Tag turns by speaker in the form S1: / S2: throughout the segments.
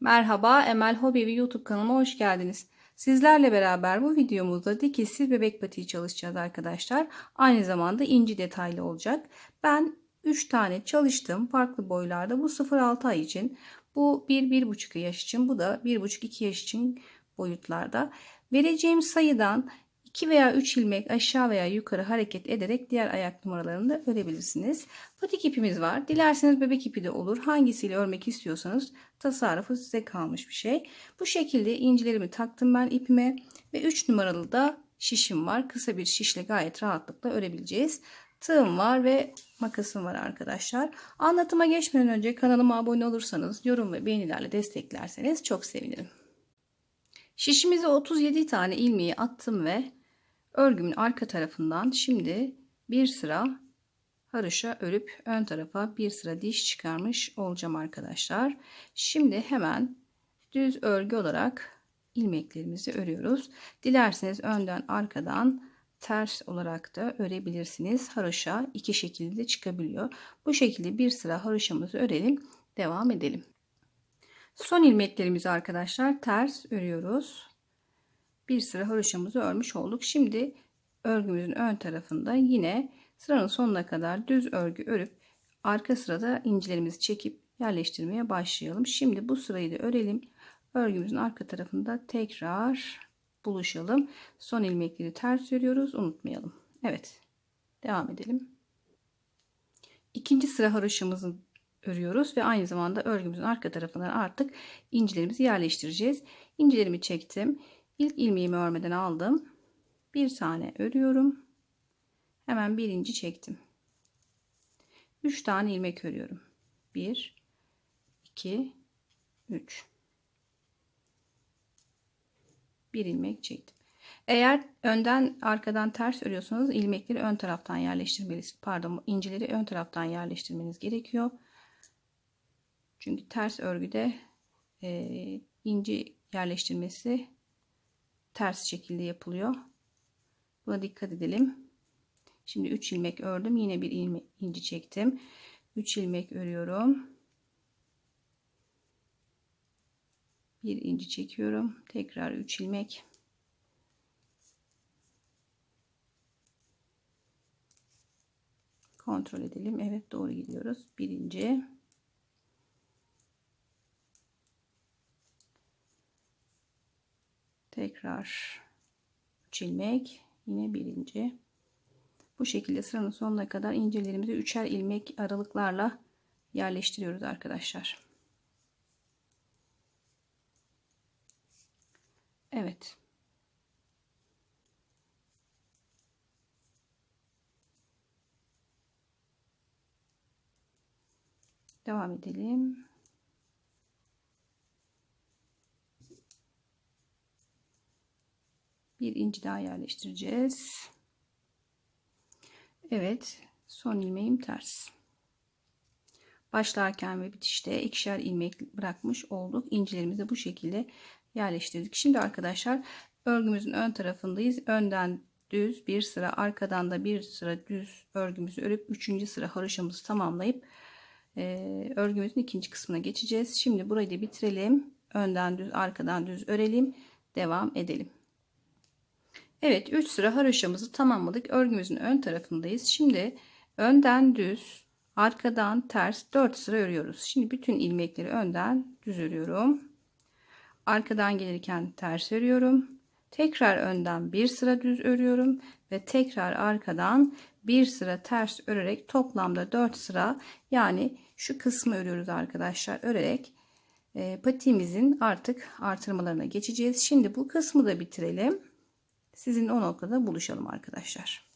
S1: Merhaba Emel Hobi ve YouTube kanalıma hoş geldiniz. Sizlerle beraber bu videomuzda dikişsiz bebek patiği çalışacağız arkadaşlar. Aynı zamanda inci detaylı olacak. Ben 3 tane çalıştım farklı boylarda. Bu 0-6 ay için. Bu 1-1,5 yaş için. Bu da 1,5-2 yaş için boyutlarda. Vereceğim sayıdan 2 veya 3 ilmek aşağı veya yukarı hareket ederek diğer ayak numaralarını da örebilirsiniz. Patik ipimiz var. Dilerseniz bebek ipi de olur. Hangisiyle örmek istiyorsanız tasarrufu size kalmış bir şey. Bu şekilde incilerimi taktım ben ipime ve 3 numaralı da şişim var. Kısa bir şişle gayet rahatlıkla örebileceğiz. Tığım var ve makasım var arkadaşlar. Anlatıma geçmeden önce kanalıma abone olursanız, yorum ve beğenilerle desteklerseniz çok sevinirim. Şişimize 37 tane ilmeği attım ve örgümün arka tarafından şimdi bir sıra haroşa örüp ön tarafa bir sıra diş çıkarmış olacağım arkadaşlar. Şimdi hemen düz örgü olarak ilmeklerimizi örüyoruz. Dilerseniz önden arkadan ters olarak da örebilirsiniz. Haroşa iki şekilde çıkabiliyor. Bu şekilde bir sıra haroşamızı örelim. Devam edelim. Son ilmeklerimizi arkadaşlar ters örüyoruz. Bir sıra haroşamızı örmüş olduk. Şimdi örgümüzün ön tarafında yine sıranın sonuna kadar düz örgü örüp arka sırada incilerimizi çekip yerleştirmeye başlayalım. Şimdi bu sırayı da örelim. Örgümüzün arka tarafında tekrar buluşalım. Son ilmekleri ters örüyoruz. Unutmayalım. Evet. Devam edelim. İkinci sıra haroşamızı örüyoruz ve aynı zamanda örgümüzün arka tarafından artık incilerimizi yerleştireceğiz. İncilerimi çektim. İlk ilmeğimi örmeden aldım. Bir tane örüyorum. Hemen birinci çektim. 3 tane ilmek örüyorum. 1 2 3 bir ilmek çektim. Eğer önden arkadan ters örüyorsanız ilmekleri ön taraftan yerleştirmeniz pardon incileri ön taraftan yerleştirmeniz gerekiyor. Çünkü ters örgüde e, inci yerleştirmesi ters şekilde yapılıyor. Buna dikkat edelim. Şimdi 3 ilmek ördüm. Yine bir inci çektim. 3 ilmek örüyorum. Bir inci çekiyorum. Tekrar 3 ilmek. Kontrol edelim. Evet doğru gidiyoruz. Birinci. Tekrar 3 ilmek. Yine birinci. Bu şekilde sıranın sonuna kadar incelerimizi üçer ilmek aralıklarla yerleştiriyoruz arkadaşlar. Evet. Devam edelim. Bir inci daha yerleştireceğiz. Evet, son ilmeğim ters. Başlarken ve bitişte ikişer ilmek bırakmış olduk. İncilerimizi bu şekilde yerleştirdik. Şimdi arkadaşlar örgümüzün ön tarafındayız. Önden düz bir sıra arkadan da bir sıra düz örgümüzü örüp üçüncü sıra haroşamızı tamamlayıp e, örgümüzün ikinci kısmına geçeceğiz. Şimdi burayı da bitirelim. Önden düz arkadan düz örelim. Devam edelim. Evet 3 sıra haroşamızı tamamladık. Örgümüzün ön tarafındayız. Şimdi önden düz, arkadan ters 4 sıra örüyoruz. Şimdi bütün ilmekleri önden düz örüyorum. Arkadan gelirken ters örüyorum. Tekrar önden bir sıra düz örüyorum ve tekrar arkadan bir sıra ters örerek toplamda 4 sıra yani şu kısmı örüyoruz arkadaşlar örerek e, patiğimizin artık artırmalarına geçeceğiz. Şimdi bu kısmı da bitirelim. Sizin o noktada buluşalım arkadaşlar.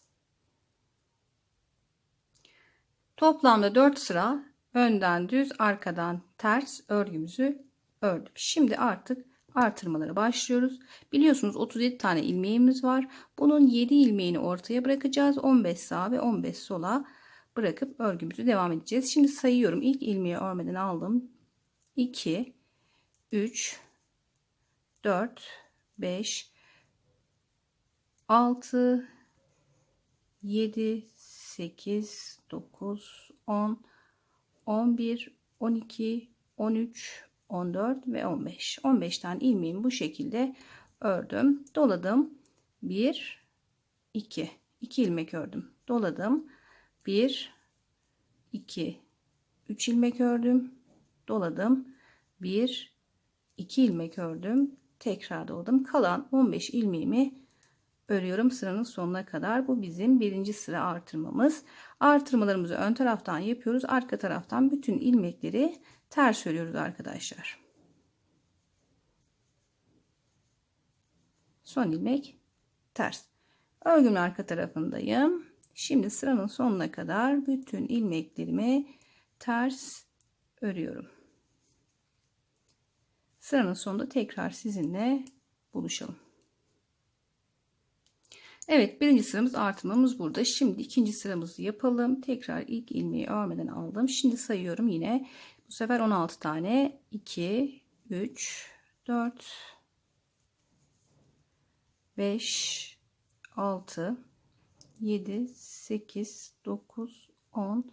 S1: Toplamda 4 sıra önden düz arkadan ters örgümüzü ördük. Şimdi artık artırmalara başlıyoruz. Biliyorsunuz 37 tane ilmeğimiz var. Bunun 7 ilmeğini ortaya bırakacağız. 15 sağa ve 15 sola bırakıp örgümüzü devam edeceğiz. Şimdi sayıyorum. İlk ilmeği örmeden aldım. 2 3 4 5 6 7 8 9 10 11 12 13 14 ve 15. 15 tane ilmeğimi bu şekilde ördüm. Doladım. 1 2 2 ilmek ördüm. Doladım. 1 2 3 ilmek ördüm. Doladım. 1 2 ilmek ördüm. Tekrar doladım. Kalan 15 ilmeğimi örüyorum sıranın sonuna kadar. Bu bizim birinci sıra artırmamız. Artırmalarımızı ön taraftan yapıyoruz. Arka taraftan bütün ilmekleri ters örüyoruz arkadaşlar. Son ilmek ters. Örgümün arka tarafındayım. Şimdi sıranın sonuna kadar bütün ilmeklerimi ters örüyorum. Sıranın sonunda tekrar sizinle buluşalım. Evet birinci sıramız artırmamız burada. Şimdi ikinci sıramızı yapalım. Tekrar ilk ilmeği örmeden aldım. Şimdi sayıyorum yine. Bu sefer 16 tane. 2, 3, 4, 5, 6, 7, 8, 9, 10,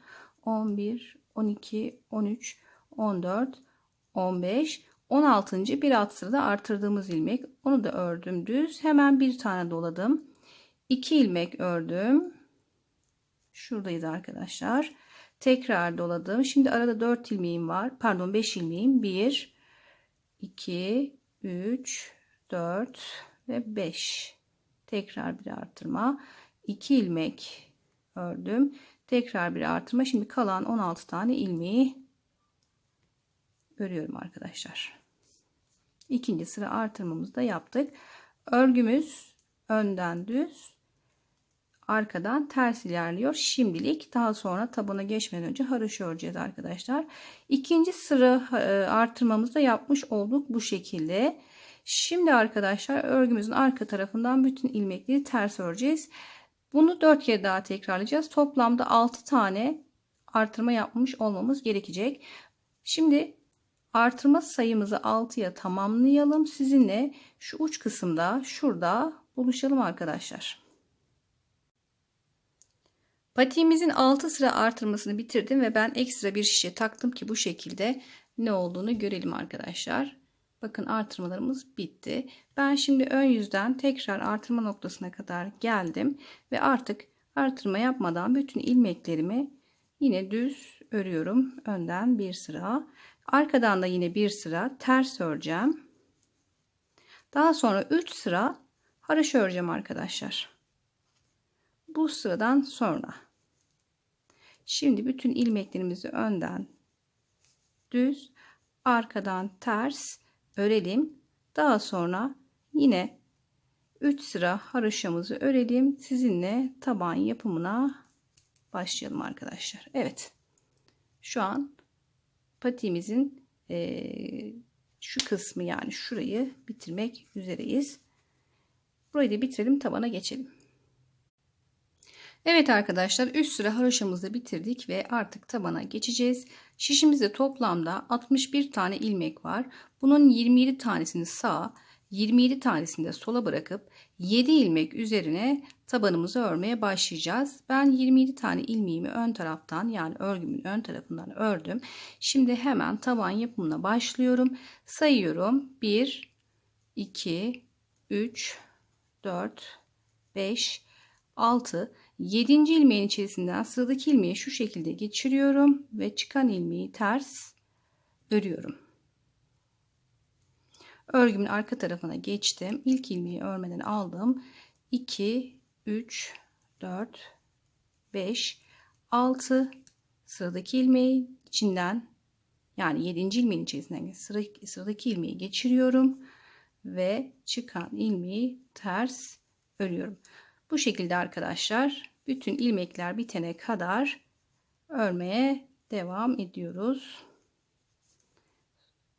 S1: 11, 12, 13, 14, 15, 16. bir alt sırada artırdığımız ilmek. Onu da ördüm düz. Hemen bir tane doladım. 2 ilmek ördüm. Şuradayız arkadaşlar. Tekrar doladım. Şimdi arada 4 ilmeğim var. Pardon 5 ilmeğim. 1 2 3 4 ve 5. Tekrar bir artırma. 2 ilmek ördüm. Tekrar bir artırma. Şimdi kalan 16 tane ilmeği örüyorum arkadaşlar. İkinci sıra artırmamızı da yaptık. Örgümüz önden düz, arkadan ters ilerliyor. Şimdilik daha sonra tabana geçmeden önce haroşa öreceğiz arkadaşlar. İkinci sıra e, artırmamızı da yapmış olduk bu şekilde. Şimdi arkadaşlar örgümüzün arka tarafından bütün ilmekleri ters öreceğiz. Bunu 4 kere daha tekrarlayacağız. Toplamda 6 tane artırma yapmış olmamız gerekecek. Şimdi artırma sayımızı 6'ya tamamlayalım. Sizinle şu uç kısımda şurada buluşalım arkadaşlar. Patiğimizin 6 sıra artırmasını bitirdim ve ben ekstra bir şişe taktım ki bu şekilde ne olduğunu görelim arkadaşlar. Bakın artırmalarımız bitti. Ben şimdi ön yüzden tekrar artırma noktasına kadar geldim ve artık artırma yapmadan bütün ilmeklerimi yine düz örüyorum. Önden bir sıra. Arkadan da yine bir sıra ters öreceğim. Daha sonra 3 sıra haraşo öreceğim arkadaşlar. Bu sıradan sonra. Şimdi bütün ilmeklerimizi önden düz, arkadan ters örelim. Daha sonra yine 3 sıra haroşamızı örelim. Sizinle taban yapımına başlayalım arkadaşlar. Evet. Şu an patiğimizin e, şu kısmı yani şurayı bitirmek üzereyiz. Burayı da bitirelim tabana geçelim. Evet arkadaşlar üst sıra haroşamızı bitirdik ve artık tabana geçeceğiz. Şişimizde toplamda 61 tane ilmek var. Bunun 27 tanesini sağa 27 tanesini de sola bırakıp 7 ilmek üzerine tabanımızı örmeye başlayacağız. Ben 27 tane ilmeğimi ön taraftan yani örgümün ön tarafından ördüm. Şimdi hemen taban yapımına başlıyorum. Sayıyorum. 1 2 3 4 5 6 7. ilmeğin içerisinden sıradaki ilmeği şu şekilde geçiriyorum ve çıkan ilmeği ters örüyorum. Örgümün arka tarafına geçtim. İlk ilmeği örmeden aldım. 2 3 4 5 6 sıradaki ilmeği içinden yani 7. ilmeğin içerisinden sıra, sıradaki ilmeği geçiriyorum ve çıkan ilmeği ters örüyorum. Bu şekilde arkadaşlar bütün ilmekler bitene kadar örmeye devam ediyoruz.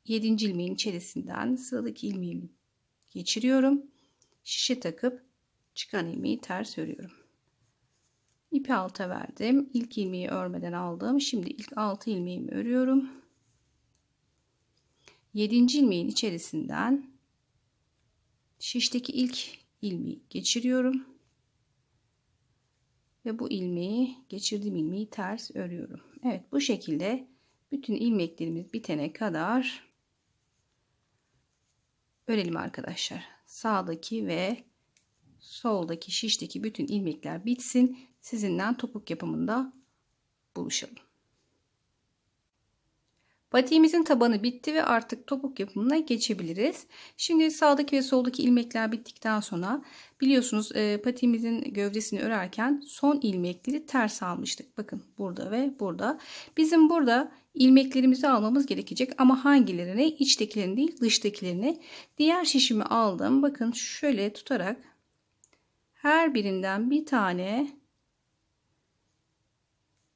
S1: 7. ilmeğin içerisinden sıradaki ilmeğimi geçiriyorum. Şişe takıp çıkan ilmeği ters örüyorum. İpi alta verdim. İlk ilmeği örmeden aldım. Şimdi ilk 6 ilmeğimi örüyorum. 7. ilmeğin içerisinden şişteki ilk ilmeği geçiriyorum ve bu ilmeği geçirdiğim ilmeği ters örüyorum. Evet bu şekilde bütün ilmeklerimiz bitene kadar örelim arkadaşlar. Sağdaki ve soldaki şişteki bütün ilmekler bitsin. Sizinden topuk yapımında buluşalım. Patiğimizin tabanı bitti ve artık topuk yapımına geçebiliriz. Şimdi sağdaki ve soldaki ilmekler bittikten sonra biliyorsunuz e, patiğimizin gövdesini örerken son ilmekleri ters almıştık. Bakın burada ve burada. Bizim burada ilmeklerimizi almamız gerekecek ama hangilerini? İçtekilerini değil dıştakilerini. Diğer şişimi aldım. Bakın şöyle tutarak her birinden bir tane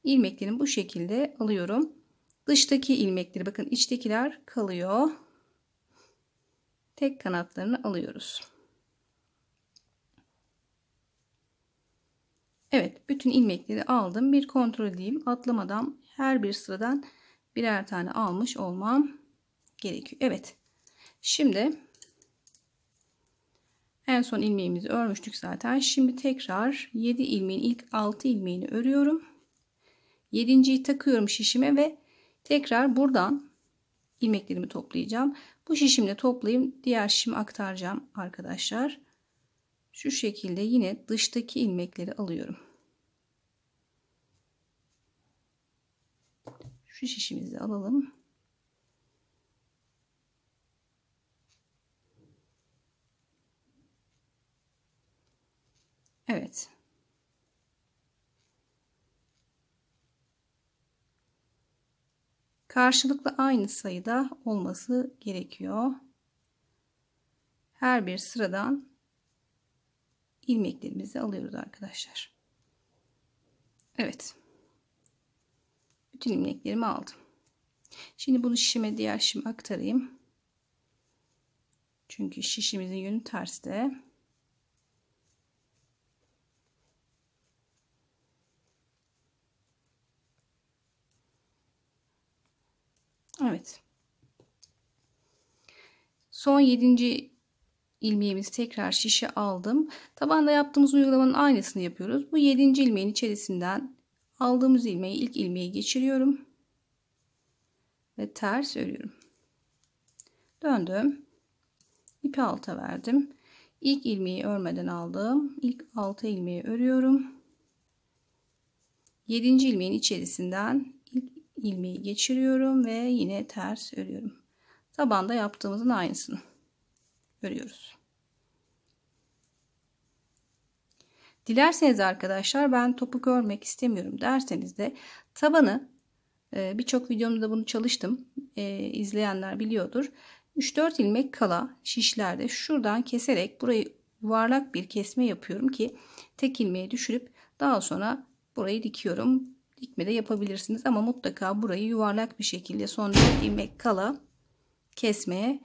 S1: ilmeklerini bu şekilde alıyorum. Dıştaki ilmekleri bakın içtekiler kalıyor. Tek kanatlarını alıyoruz. Evet bütün ilmekleri aldım. Bir kontrol edeyim. Atlamadan her bir sıradan birer tane almış olmam gerekiyor. Evet. Şimdi en son ilmeğimizi örmüştük zaten. Şimdi tekrar 7 ilmeğin ilk 6 ilmeğini örüyorum. 7.yi takıyorum şişime ve tekrar buradan ilmeklerimi toplayacağım. Bu şişimle toplayayım. Diğer şişimi aktaracağım arkadaşlar. Şu şekilde yine dıştaki ilmekleri alıyorum. Şu şişimizi alalım. Evet. Karşılıklı aynı sayıda olması gerekiyor. Her bir sıradan ilmeklerimizi alıyoruz arkadaşlar. Evet. Bütün ilmeklerimi aldım. Şimdi bunu şişime diğer şişime aktarayım. Çünkü şişimizin yönü terste. Evet. Son 7. ilmeğimizi tekrar şişe aldım. Tabanda yaptığımız uygulamanın aynısını yapıyoruz. Bu 7. ilmeğin içerisinden aldığımız ilmeği ilk ilmeği geçiriyorum. Ve ters örüyorum. Döndüm. İpi alta verdim. İlk ilmeği örmeden aldım. İlk altı ilmeği örüyorum. 7. ilmeğin içerisinden ilmeği geçiriyorum ve yine ters örüyorum. Tabanda yaptığımızın aynısını örüyoruz. Dilerseniz arkadaşlar ben topuk örmek istemiyorum derseniz de tabanı e, birçok videomda bunu çalıştım. E, izleyenler biliyordur. 3-4 ilmek kala şişlerde şuradan keserek burayı yuvarlak bir kesme yapıyorum ki tek ilmeği düşürüp daha sonra burayı dikiyorum dikme de yapabilirsiniz ama mutlaka burayı yuvarlak bir şekilde son ilmek kala kesmeye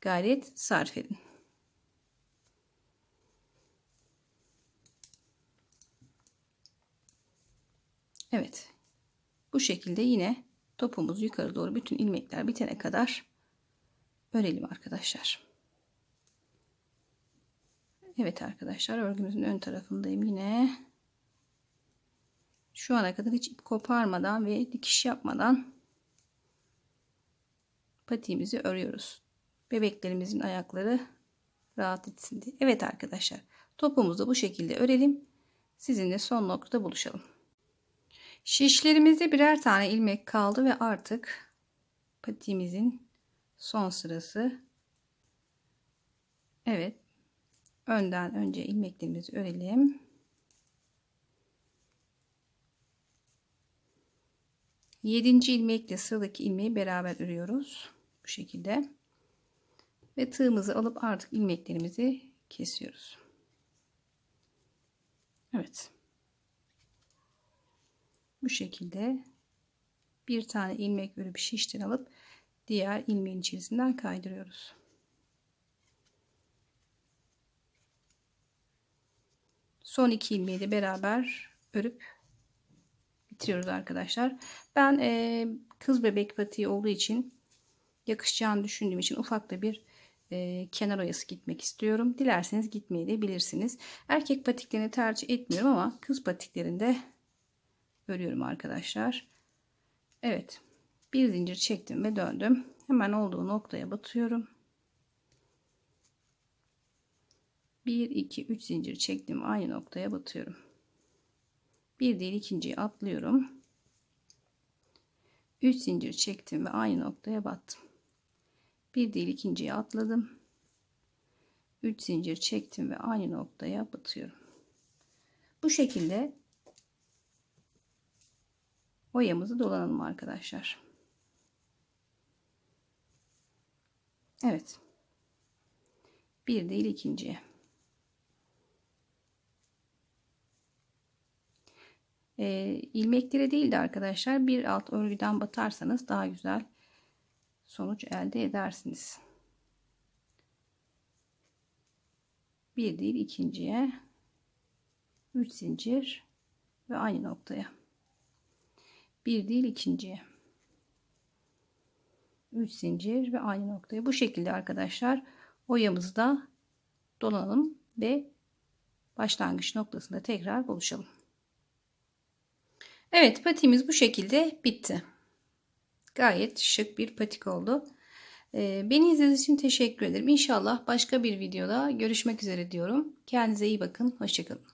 S1: gayret sarf edin. Evet. Bu şekilde yine topumuz yukarı doğru bütün ilmekler bitene kadar örelim arkadaşlar. Evet arkadaşlar örgümüzün ön tarafındayım yine. Şu ana kadar hiç ip koparmadan ve dikiş yapmadan patiğimizi örüyoruz. Bebeklerimizin ayakları rahat etsin diye. Evet arkadaşlar topumuzu bu şekilde örelim. Sizinle son noktada buluşalım. Şişlerimizde birer tane ilmek kaldı ve artık patiğimizin son sırası. Evet. Önden önce ilmeklerimizi örelim. 7. ilmekle sıradaki ilmeği beraber örüyoruz. Bu şekilde. Ve tığımızı alıp artık ilmeklerimizi kesiyoruz. Evet. Bu şekilde bir tane ilmek örüp şişten alıp diğer ilmeğin içerisinden kaydırıyoruz. Son iki ilmeği de beraber örüp bitiriyoruz arkadaşlar. Ben e, kız bebek patiği olduğu için yakışacağını düşündüğüm için ufak da bir e, kenar oyası gitmek istiyorum. Dilerseniz gitmeyi de bilirsiniz. Erkek patiklerini tercih etmiyorum ama kız patiklerinde örüyorum arkadaşlar. Evet. Bir zincir çektim ve döndüm. Hemen olduğu noktaya batıyorum. 1 2 3 zincir çektim aynı noktaya batıyorum. Bir değil ikinciyi atlıyorum. 3 zincir çektim ve aynı noktaya battım. Bir değil ikinciyi atladım. 3 zincir çektim ve aynı noktaya batıyorum. Bu şekilde oyamızı dolanalım arkadaşlar. Evet. Bir değil ikinciye. E, ilmeklere değil de arkadaşlar bir alt örgüden batarsanız daha güzel sonuç elde edersiniz. Bir değil ikinciye 3 zincir ve aynı noktaya. Bir değil ikinciye. 3 zincir ve aynı noktaya. Bu şekilde arkadaşlar oyamızda dolanalım ve başlangıç noktasında tekrar buluşalım. Evet patiğimiz bu şekilde bitti. Gayet şık bir patik oldu. Ee, beni izlediğiniz için teşekkür ederim. İnşallah başka bir videoda görüşmek üzere diyorum. Kendinize iyi bakın. Hoşçakalın.